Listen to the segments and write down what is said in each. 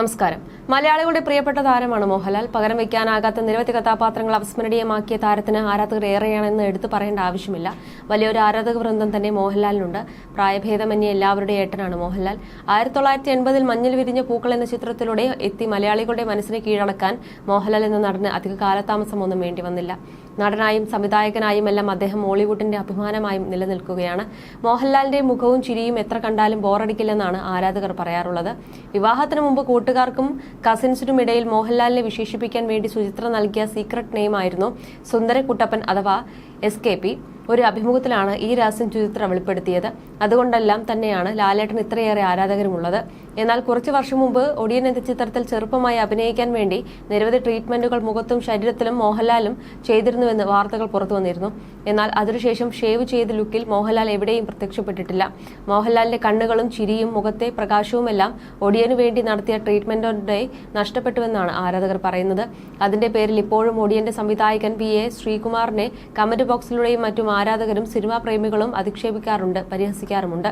നമസ്കാരം. മലയാളികളുടെ പ്രിയപ്പെട്ട താരമാണ് മോഹൻലാൽ. പകരം വയ്ക്കാനാകാത്ത നിരവധി കഥാപാത്രങ്ങൾ അവസ്മരണീയമാക്കിയ താരത്തിന് ആരാധകർ ഏറെയാണെന്ന് എടുത്തു പറയേണ്ട ആവശ്യമില്ല. വലിയൊരു ആരാധക വൃന്ദം തന്നെ മോഹൻലാലിനുണ്ട്. പ്രായഭേദമന്യേ എല്ലാവരുടെ ഏട്ടനാണ് മോഹൻലാൽ. ആയിരത്തി തൊള്ളായിരത്തി എൺപതിൽ മഞ്ഞിൽ വിരിഞ്ഞ പൂക്കൾ എന്ന ചിത്രത്തിലൂടെ എത്തി മലയാളികളുടെ മനസ്സിനെ കീഴടക്കാൻ മോഹൻലാൽ എന്ന നടന് അധിക കാലതാമസമൊന്നും വേണ്ടി വന്നില്ല. നടനായും സംവിധായകനായും എല്ലാം അദ്ദേഹം മോളിവുഡിന്റെ അഭിമാനമായും നിലനിൽക്കുകയാണ്. മോഹൻലാലിന്റെ മുഖവും ചിരിയും എത്ര കണ്ടാലും ബോറടിക്കില്ലെന്നാണ് ആരാധകർ പറയാറുള്ളത്. വിവാഹത്തിന് മുമ്പ് കൂട്ടുകാർക്കും കസിൻസിനും ഇടയിൽ മോഹൻലാലിനെ വിശേഷിപ്പിക്കാൻ വേണ്ടി സുചിത്ര നൽകിയ സീക്രട്ട് നെയിമായിരുന്നു സുന്ദരക്കുട്ടപ്പൻ അഥവാ എസ് കെ പി ഒരു അഭിമുഖത്തിലാണ് ഈ രഹസ്യം ചുചിത്ര വെളിപ്പെടുത്തിയത്. അതുകൊണ്ടെല്ലാം തന്നെയാണ് ലാലേട്ടൻ ഇത്രയേറെ ആരാധകരുമുള്ളത്. എന്നാൽ കുറച്ചു വർഷം മുമ്പ് ഒടിയൻ എന്ന ചിത്രത്തിൽ ചെറുപ്പമായി അഭിനയിക്കാൻ വേണ്ടി നിരവധി ട്രീറ്റ്മെന്റുകൾ മുഖത്തും ശരീരത്തിലും മോഹൻലാലും ചെയ്തിരുന്നുവെന്ന് വാർത്തകൾ പുറത്തു വന്നിരുന്നു. എന്നാൽ അതിനുശേഷം ഷേവ് ചെയ്ത ലുക്കിൽ മോഹൻലാൽ എവിടെയും പ്രത്യക്ഷപ്പെട്ടിട്ടില്ല. മോഹൻലാലിന്റെ കണ്ണുകളും ചിരിയും മുഖത്തെ പ്രകാശവുമെല്ലാം ഒടിയനു വേണ്ടി നടത്തിയ ട്രീറ്റ്മെന്റിന്റെ നഷ്ടപ്പെട്ടുവെന്നാണ് ആരാധകർ പറയുന്നത്. അതിന്റെ പേരിൽ ഇപ്പോഴും ഒടിയന്റെ സംവിധായകൻ വി എ ശ്രീകുമാറിനെ കമന്റ് ബോക്സിലൂടെയും മറ്റും ആരാധകരും സിനിമാ പ്രേമികളും അധിക്ഷേപിക്കാറുണ്ട് പരിഹസിക്കാറുമുണ്ട്.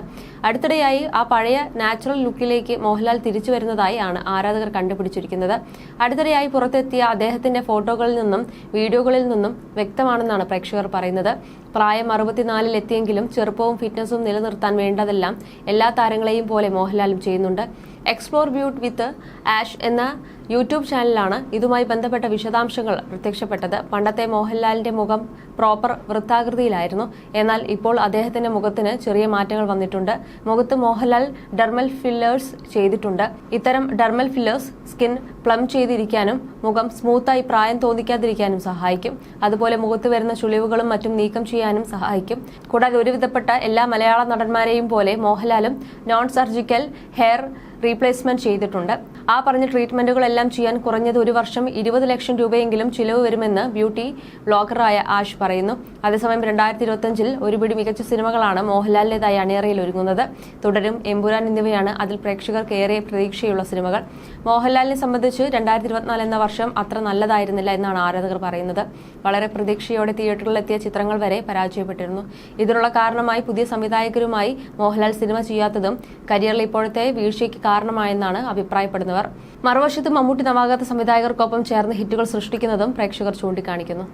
അടുത്തിടെയായി ആ പഴയ നാച്ചുറൽ ലുക്കിലേക്ക് മോഹൻലാൽ തിരിച്ചു വരുന്നതായി ആണ് ആരാധകർ കണ്ടുപിടിച്ചിരിക്കുന്നത്. അടുത്തിടെയായി പുറത്തെത്തിയ അദ്ദേഹത്തിന്റെ ഫോട്ടോകളിൽ നിന്നും വീഡിയോകളിൽ നിന്നും വ്യക്തമാണെന്നാണ് പ്രേക്ഷകർ പറയുന്നത്. പ്രായം അറുപത്തിനാലിൽ എത്തിയെങ്കിലും ചെറുപ്പവും ഫിറ്റ്നസും നിലനിർത്താൻ വേണ്ടതെല്ലാം എല്ലാ താരങ്ങളെയും പോലെ മോഹൻലാലും ചെയ്യുന്നുണ്ട്. എക്സ്പ്ലോർ ബ്യൂട്ട് വിത്ത് ആഷ് എന്ന യൂട്യൂബ് ചാനലാണ് ഇതുമായി ബന്ധപ്പെട്ട വിശദാംശങ്ങൾ പ്രത്യക്ഷപ്പെട്ടത്. പണ്ടത്തെ മോഹൻലാലിന്റെ മുഖം പ്രോപ്പർ വൃത്താകൃതിയിലായിരുന്നു. എന്നാൽ ഇപ്പോൾ അദ്ദേഹത്തിന്റെ മുഖത്തിന് ചെറിയ മാറ്റങ്ങൾ വന്നിട്ടുണ്ട്. മുഖത്ത് മോഹൻലാൽ ഡെർമൽ ഫില്ലേഴ്സ് ചെയ്തിട്ടുണ്ട്. ഇത്തരം ഡെർമൽ ഫില്ലേഴ്സ് സ്കിൻ പ്ലം ചെയ്തിരിക്കാനും മുഖം സ്മൂത്തായി പ്രായം തോന്നിക്കാതിരിക്കാനും സഹായിക്കും. അതുപോലെ മുഖത്ത് വരുന്ന ചുളിവുകളും മറ്റും നീക്കം ചെയ്യാനും സഹായിക്കും. കൂടാതെ ഒരുവിധപ്പെട്ട എല്ലാ മലയാള നടന്മാരെയും പോലെ മോഹൻലാലും നോൺ സർജിക്കൽ ഹെയർ റീപ്ലേസ്മെന്റ് ചെയ്തിട്ടുണ്ട്. ആ പറഞ്ഞ ട്രീറ്റ്മെന്റുകളെല്ലാം ചെയ്യാൻ കുറഞ്ഞത് ഒരു വർഷം ഇരുപത് ലക്ഷം രൂപയെങ്കിലും ചിലവ് വരുമെന്ന് ബ്യൂട്ടി ബ്ലോഗറായ ആഷ് പറയുന്നു. അതേസമയം രണ്ടായിരത്തി ഇരുപത്തിയഞ്ചിൽ ഒരുപിടി മികച്ച സിനിമകളാണ് മോഹൻലാലിന്റേതായി അണിയറയിൽ ഒരുങ്ങുന്നത്. തുടരും എമ്പുരാൻ എന്നിവയാണ് അതിൽ പ്രേക്ഷകർക്ക് ഏറെ പ്രതീക്ഷയുള്ള സിനിമകൾ. മോഹൻലാലിനെ സംബന്ധിച്ച് രണ്ടായിരത്തി ഇരുപത്തിനാല് എന്ന വർഷം അത്ര നല്ലതായിരുന്നില്ല എന്നാണ് ആരാധകർ പറയുന്നത്. വളരെ പ്രതീക്ഷയോടെ തിയേറ്ററിലെത്തിയ ചിത്രങ്ങൾ വരെ പരാജയപ്പെട്ടിരുന്നു. ഇതിനുള്ള കാരണമായി പുതിയ സംവിധായകരുമായി മോഹൻലാൽ സിനിമ ചെയ്യാത്തതും കരിയറിൽ ഇപ്പോഴത്തെ വീഴ്ചയ്ക്ക് കാരണമായെന്നാണ് അഭിപ്രായപ്പെടുന്നവർ. മറുവശത്ത് മമ്മൂട്ടി നവാഗത സംവിധായകർക്കൊപ്പം ചേർന്ന് ഹിറ്റുകൾ സൃഷ്ടിക്കുന്നതും പ്രേക്ഷകർ ചൂണ്ടിക്കാണിക്കുന്നു.